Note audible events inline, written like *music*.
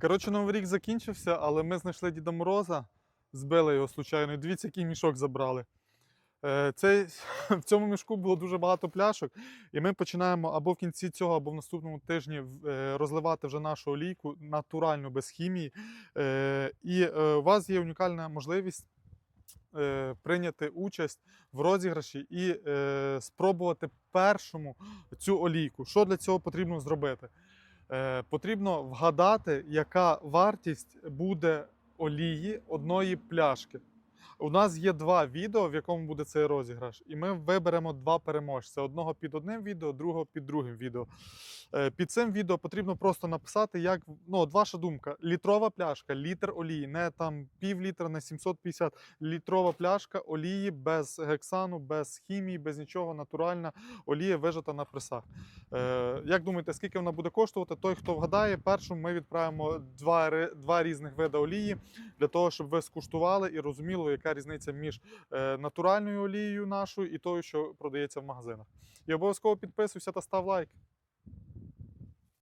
Коротше, Новий рік закінчився, але ми знайшли Діда Мороза, збили його случайно. І Дивіться, який мішок забрали. Е, Цей, *laughs* в цьому мішку було дуже багато пляшок, і ми починаємо або в кінці цього, або в наступному тижні е, розливати вже нашу олійку натуральну, без хімії. Е, І у вас є унікальна можливість прийняти участь в розіграші і спробувати першому цю олійку. Що для цього потрібно зробити? Е, Потрібно вгадати, яка вартість буде олії одної пляшки. У нас є два відео, в якому буде цей розіграш, і ми виберемо два переможця: одного під одним відео, другого під другим відео. Е, Під цим відео потрібно просто написати, як ну, от ваша думка: літрова пляшка, літр олії, не там пів літра на 750, літрова пляшка олії без гексану, без хімії, без нічого, натуральна олія вижата на пресах. Е, як думаєте, скільки вона буде коштувати? Той, хто вгадає, першому ми відправимо два, два різних види олії для того, щоб ви скуштували і розуміли, яка різниця між е, натуральною олією нашою і тою, що продається в магазинах. І обов'язково підписуйся та став лайк.